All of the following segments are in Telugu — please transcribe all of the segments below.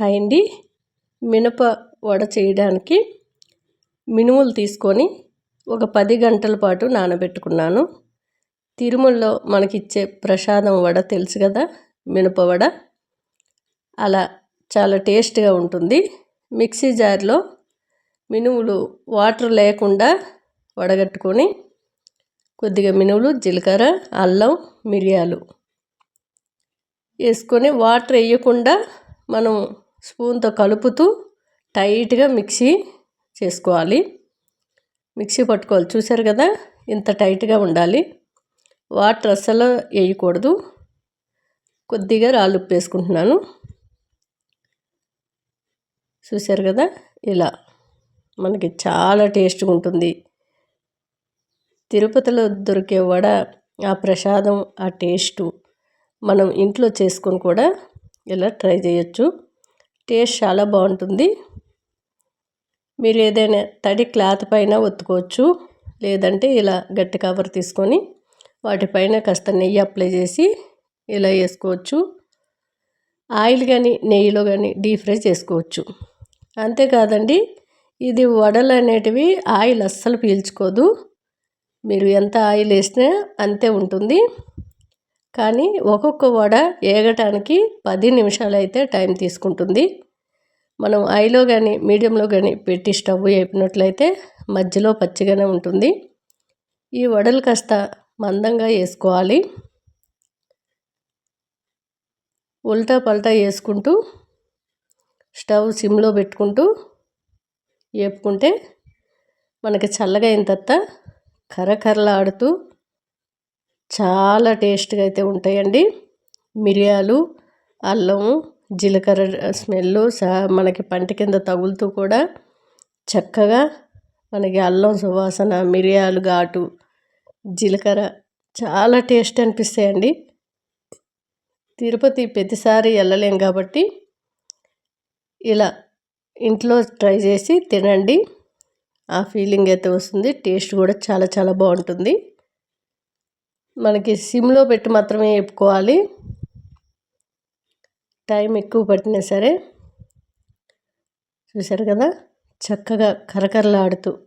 హాయ్ అండి మినప వడ చేయడానికి మినుములు తీసుకొని ఒక పది గంటల పాటు నానబెట్టుకున్నాను. తిరుమలలో మనకిచ్చే ప్రసాదం వడ తెలుసు కదా మినప వడ. అలా చాలా టేస్ట్గా ఉంటుంది. మిక్సీ జార్లో మినుములు వాటర్ లేకుండా వడగట్టుకొని కొద్దిగా మినుములు జీలకర్ర అల్లం మిరియాలు వేసుకొని వాటర్ వేయకుండా మనం స్పూన్తో కలుపుతూ టైట్గా మిక్సీ చేసుకోవాలి. మిక్సీ పట్టుకోవాలి. చూసారు కదా? ఇంత టైట్గా ఉండాలి. వాటర్ అస్సలు వేయకూడదు. కొద్దిగా రాళ్ళు ఉప్పేసుకుంటున్నాను చూసారు కదా? ఇలా మనకి చాలా టేస్ట్గా ఉంటుంది. తిరుపతిలో దొరికే వడ ఆ ప్రసాదం ఆ టేస్టు మనం ఇంట్లో చేసుకొని కూడా ఇలా ట్రై చేయొచ్చు. టేస్ట్ చాలా బాగుంటుంది. మీరు ఏదైనా తడి క్లాత్ పైన ఒత్తుకోవచ్చు. లేదంటే ఇలా గట్టి కవర్ తీసుకొని వాటిపైన కాస్త నెయ్యి అప్లై చేసి ఇలా వేసుకోవచ్చు. ఆయిల్ కానీ నెయ్యిలో కానీ డీప్ ఫ్రై చేసుకోవచ్చు. అంతేకాదండి ఇది వడలు అనేటివి ఆయిల్ అస్సలు పీల్చుకోదు. మీరు ఎంత ఆయిల్ వేసినా అంతే ఉంటుంది. కానీ ఒక్కొక్క వడ ఏగటానికి పది నిమిషాలు అయితే టైం తీసుకుంటుంది. మనం ఐలో కానీ మీడియంలో కానీ పెట్టి స్టవ్ వేపినట్లయితే మధ్యలో పచ్చిగానే ఉంటుంది. ఈ వడలు కాస్త మందంగా వేసుకోవాలి. ఉల్టా పల్టా వేసుకుంటూ స్టవ్ సిమ్లో పెట్టుకుంటూ వేపుకుంటే మనకి చల్లగా అయిన తర్వాత కరకరలాడుతూ చాలా టేస్ట్గా అయితే ఉంటాయండి. మిరియాలు అల్లము జీలకర్ర స్మెల్ మనకి పంట కింద తగులుతూ కూడా చక్కగా మనకి అల్లం సువాసన మిరియాలు ఘాటు జీలకర్ర చాలా టేస్ట్ అనిపిస్తాయండి. తిరుపతి ప్రతిసారి వెళ్ళలేం కాబట్టి ఇలా ఇంట్లో ట్రై చేసి తినండి. ఆ ఫీలింగ్ అయితే వస్తుంది. టేస్ట్ కూడా చాలా చాలా బాగుంటుంది. మనకి సిమ్లో పెట్టి మాత్రమే వేపుకోవాలి టైం ఎక్కువ పట్టినా సరే చూశారు కదా? చక్కగా కరకరలాడుతూ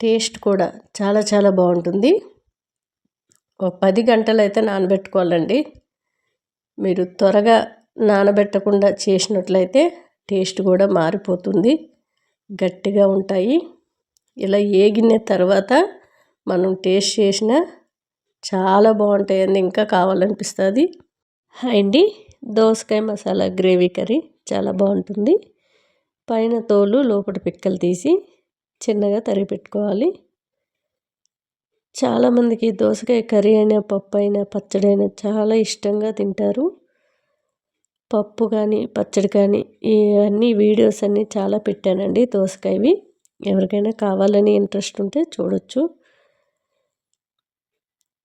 టేస్ట్ కూడా చాలా చాలా బాగుంటుంది. ఒక పది గంటలు అయితే నానబెట్టుకోవాలండి. మీరు త్వరగా నానబెట్టకుండా చేసినట్లయితే టేస్ట్ కూడా మారిపోతుంది. గట్టిగా ఉంటాయి. ఇలా ఏగిన తర్వాత మనం టేస్ట్ చేసిన చాలా బాగుంటాయండి ఇంకా కావాలనిపిస్తుంది. అండి దోసకాయ మసాలా గ్రేవీ కర్రీ చాలా బాగుంటుంది. పైన తోలు లోపల పిక్కలు తీసి చిన్నగా తరిగి పెట్టుకోవాలి. చాలామందికి దోసకాయ కర్రీ అయినా పప్పు అయినా పచ్చడి అయినా చాలా ఇష్టంగా తింటారు. పప్పు కానీ పచ్చడి కానీ ఇవన్నీ వీడియోస్ అన్నీ చాలా పెట్టానండి దోసకాయవి. ఎవరికైనా కావాలని ఇంట్రెస్ట్ ఉంటే చూడొచ్చు.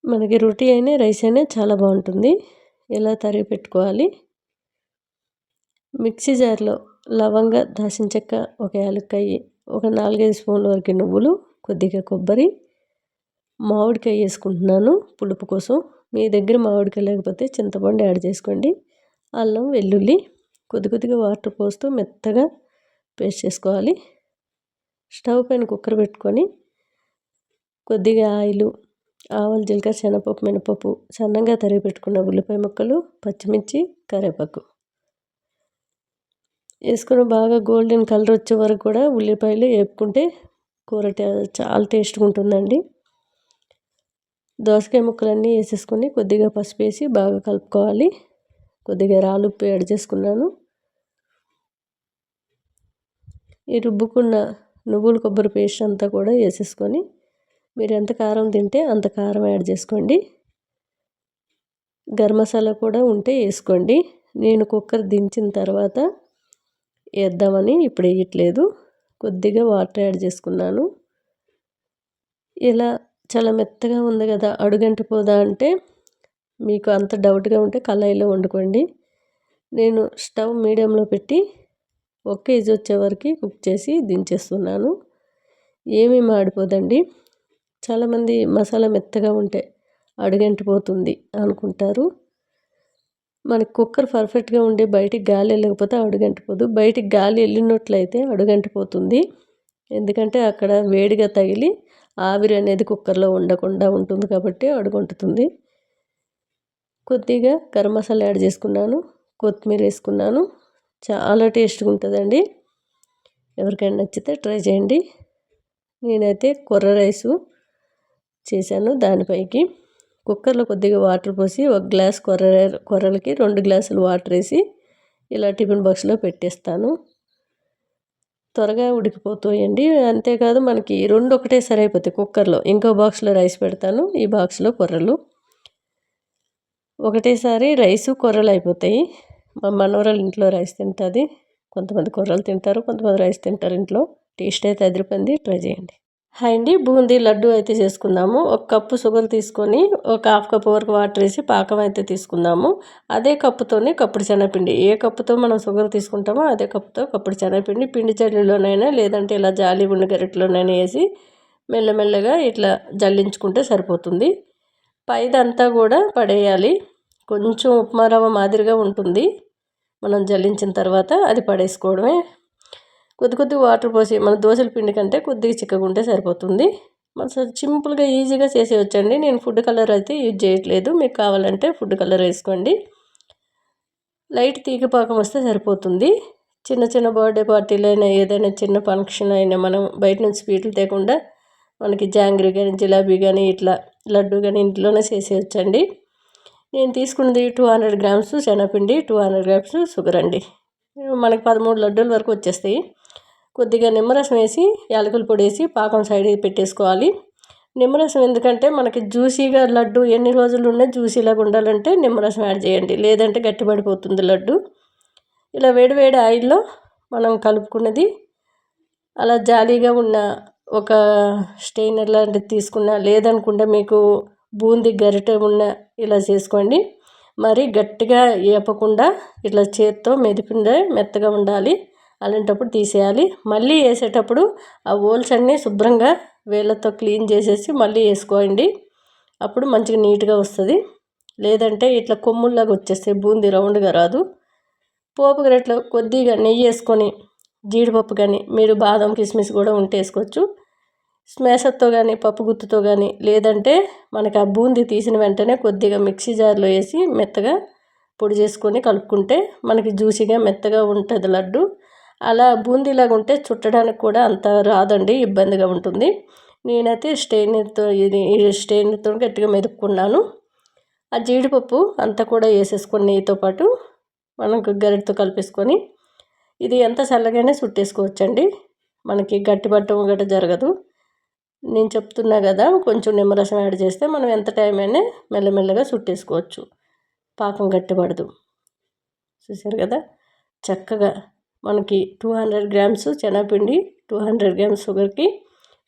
మనకి రొటీ అయినా రైస్ అయినా చాలా బాగుంటుంది. ఎలా తరిగి పెట్టుకోవాలి? మిక్సీ జార్లో లవంగ దాసిన చెక్క ఒక యాలక్కాయ ఒక నాలుగైదు స్పూన్ల వరకు నువ్వులు కొద్దిగా కొబ్బరి మామిడికాయ వేసుకుంటున్నాను పులుపు కోసం. మీ దగ్గర మామిడికాయ లేకపోతే చింతపండు యాడ్ చేసుకోండి. అల్లం వెల్లుల్లి కొద్ది కొద్దిగా వాటర్ పోస్తూ మెత్తగా పేస్ట్ చేసుకోవాలి. స్టవ్ పైన కుక్కర్ పెట్టుకొని కొద్దిగా ఆయిల్ ఆవాలు జీలకర్ర శనగపప్పు మినపప్పు సన్నగా తరిగి పెట్టుకున్న ఉల్లిపాయ ముక్కలు పచ్చిమిర్చి కరివేపాకు. వేసుకుని బాగా గోల్డెన్ కలర్ వచ్చే వరకు కూడా ఉల్లిపాయలు వేపుకుంటే కూర చాలా టేస్ట్గా ఉంటుందండి. దోసకాయ ముక్కలన్నీ వేసేసుకొని కొద్దిగా పసుపు వేసి బాగా కలుపుకోవాలి. కొద్దిగా రాళ్ళు ఉప్పు యాడ్ చేసుకున్నాను. ఈ రుబ్బుకున్న నువ్వుల కొబ్బరి పేస్ట్ అంతా కూడా వేసేసుకొని మీరు ఎంత కారం తింటే అంత కారం యాడ్ చేసుకోండి. గరం మసాలా కూడా ఉంటే వేసుకోండి. నేను కుక్కర్ దించిన తర్వాత వేద్దామని ఇప్పుడు వేయట్లేదు. కొద్దిగా వాటర్ యాడ్ చేసుకున్నాను. ఇలా చాలా మెత్తగా ఉంది కదా అడుగంటిపోదా అంటే మీకు అంత డౌట్గా ఉంటే కళాయిలో వండుకోండి. నేను స్టవ్ మీడియంలో పెట్టి ఒక కేజీ వచ్చే వరకు కుక్ చేసి దించేస్తున్నాను. ఏమీ మాడిపోదండి చాలామంది మసాలా మెత్తగా ఉంటే అడుగంటిపోతుంది అనుకుంటారు. మనకి కుక్కర్ పర్ఫెక్ట్గా ఉండి బయటికి గాలి వెళ్ళకపోతే అడుగంటిపోదు. బయటికి గాలి వెళ్ళినట్లయితే అడుగంటిపోతుంది. ఎందుకంటే అక్కడ వేడిగా తగిలి ఆవిరి అనేది కుక్కర్లో ఉండకుండా ఉంటుంది కాబట్టి అడుగుంటుంది కొద్దిగా గరం మసాలా యాడ్ చేసుకున్నాను. కొత్తిమీర వేసుకున్నాను. చాలా టేస్ట్గా ఉంటుందండి. ఎవరికైనా నచ్చితే ట్రై చేయండి. నేనైతే కొర్ర రైసు చేశాను. దానిపైకి కుక్కర్లో కొద్దిగా వాటర్ పోసి ఒక గ్లాస్ కొర్ర కొర్రలకి రెండు గ్లాసులు వాటర్ వేసి ఇలా టిఫిన్ బాక్స్లో పెట్టేస్తాను. త్వరగా ఉడికిపోతాయండి. అంతేకాదు మనకి రెండు ఒకటే సరైపోతాయి కుక్కర్లో. ఇంకో బాక్స్లో రైస్ పెడతాను ఈ బాక్స్లో కొర్రలు. ఒకటేసారి రైసు కొర్రలు అయిపోతాయి. మా మనవరాలు ఇంట్లో రైస్ తింటుంది. కొంతమంది కొర్రలు తింటారు కొంతమంది రైస్ తింటారు ఇంట్లో. టేస్ట్ అయితే అదిరిపోయింది. ట్రై చేయండి. హాయ్ అండి. బూందీ లడ్డు అయితే చేసుకుందాము. ఒక కప్పు షుగర్ తీసుకొని ఒక హాఫ్ కప్ వరకు వాటర్ వేసి పాకం అయితే తీసుకుందాము. అదే కప్పుతోనే కప్పుడు శనగపిండి. ఏ కప్పుతో మనం షుగర్ తీసుకుంటామో అదే కప్పుతో కప్పుడు శనగపిండి. పిండి జల్లిలోనైనా లేదంటే ఇలా జాలి ఉండి గరిటలోనైనా వేసి మెల్లమెల్లగా ఇట్లా జల్లించుకుంటే సరిపోతుంది. పైదంతా కూడా పడేయాలి. కొంచెం ఉప్మా రవ్వ మాదిరిగా ఉంటుంది. మనం జల్లించిన తర్వాత అది పడేసుకోవడమే కొద్ది కొద్ది వాటర్ పోసి మన దోశల పిండి కంటే కొద్దిగా చిక్కగా ఉంటే సరిపోతుంది. మన సింపుల్గా ఈజీగా చేసేయచ్చండి. నేను ఫుడ్ కలర్ అయితే యూజ్ చేయట్లేదు. మీకు కావాలంటే ఫుడ్ కలర్ వేసుకోండి. లైట్ తీగపాకం వస్తే సరిపోతుంది. చిన్న చిన్న బర్త్డే పార్టీలు అయినా ఏదైనా చిన్న ఫంక్షన్ అయినా మనం బయట నుంచి స్వీట్లు తేకుండా మనకి జాంగ్రీ కానీ జిలాబీ కానీ ఇట్లా లడ్డు కానీ ఇంట్లోనే చేసేయచ్చండి. నేను తీసుకున్నది టూ హండ్రెడ్ గ్రామ్స్ శనగపిండి టూ హండ్రెడ్ గ్రామ్స్ షుగర్ అండి. మనకి పదమూడు లడ్డూల వరకు వచ్చేస్తాయి. కొద్దిగా నిమ్మరసం వేసి యాలకుల పొడి వేసి పాకం సైడ్ పెట్టేసుకోవాలి. నిమ్మరసం ఎందుకంటే మనకి జ్యూసీగా లడ్డు ఎన్ని రోజులు ఉన్నా జ్యూసీలాగా ఉండాలంటే నిమ్మరసం యాడ్ చేయండి. లేదంటే గట్టిపడిపోతుంది లడ్డు. ఇలా వేడివేడి ఆయిల్లో మనం కలుపుకున్నది అలా జాలీగా ఉన్న ఒక స్టెయినర్ లాంటిది తీసుకున్నా లేదనుకుంటే మీకు బూంది గరిటె ఉన్న ఇలా చేసుకోండి. మరి గట్టిగా ఏపకుండా ఇట్లా చేత్తో మెదిపిండే మెత్తగా ఉండాలి. అలాంటప్పుడు తీసేయాలి. మళ్ళీ వేసేటప్పుడు ఆ హోల్స్ అన్నీ శుభ్రంగా వేళ్ళతో క్లీన్ చేసేసి మళ్ళీ వేసుకోండి. అప్పుడు మంచిగా నీట్గా వస్తుంది. లేదంటే ఇట్లా కొమ్ముల్లాగా వచ్చేస్తాయి బూందీ రౌండ్గా రాదు. పోపు గరెట్లో కొద్దిగా నెయ్యి వేసుకొని జీడిపప్పు కానీ మీరు బాదం కిస్మిస్ కూడా ఉంటే వేసుకోవచ్చు. స్మేషర్తో కానీ పప్పు గుత్తుతో కానీ లేదంటే మనకి ఆ బూందీ తీసిన వెంటనే కొద్దిగా మిక్సీ జార్లో వేసి మెత్తగా పొడి చేసుకొని కలుపుకుంటే మనకి జ్యూసీగా మెత్తగా ఉంటుంది లడ్డు. అలా బూందీలాగా ఉంటే చుట్టడానికి కూడా అంత రాదండి ఇబ్బందిగా ఉంటుంది. నేనైతే స్టెయిన్తో ఇది స్టెయిన్తో గట్టిగా మెదుపుకున్నాను. ఆ జీడిపప్పు అంతా కూడా వేసేసుకొని నెయ్యితో పాటు మనకు గరిటతో కలిపేసుకొని ఇది ఎంత చల్లగానే చుట్టేసుకోవచ్చండి. మనకి గట్టి పట్టడం గట్ట జరగదు. నేను చెప్తున్నా కదా కొంచెం నిమ్మరసం యాడ్ చేస్తే మనం ఎంత టైం అయినా మెల్లమెల్లగా చుట్టేసుకోవచ్చు. పాకం గట్టిపడదు. చూసారు కదా? చక్కగా మనకి టూ హండ్రెడ్ గ్రామ్స్ శనగపిండి టూ హండ్రెడ్ గ్రామ్స్ షుగర్కి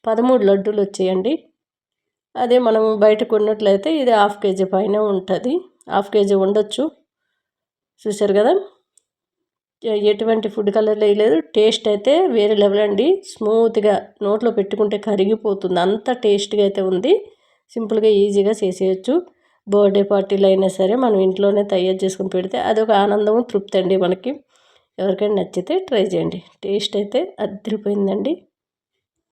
పదమూడు లడ్డూలు వచ్చేయండి. అదే మనం బయట కొన్నట్లయితే ఇది హాఫ్ కేజీ పైన ఉంటుంది. హాఫ్ కేజీ ఉండొచ్చు. చూసారు కదా? ఎటువంటి ఫుడ్ కలర్ వేయలేదు టేస్ట్ అయితే వేరే లెవెల్ అండి. స్మూత్గా నోట్లో పెట్టుకుంటే కరిగిపోతుంది. అంత టేస్ట్గా అయితే ఉంది. సింపుల్గా ఈజీగా చేసేయచ్చు. బర్త్డే పార్టీలు అయినా సరే మనం ఇంట్లోనే తయారు చేసుకుని పెడితే అదొక ఆనందము తృప్తి అండి మనకి. ఎవరికైనా నచ్చితే ట్రై చేయండి. టేస్ట్ అయితే అదిరిపోయిందండి.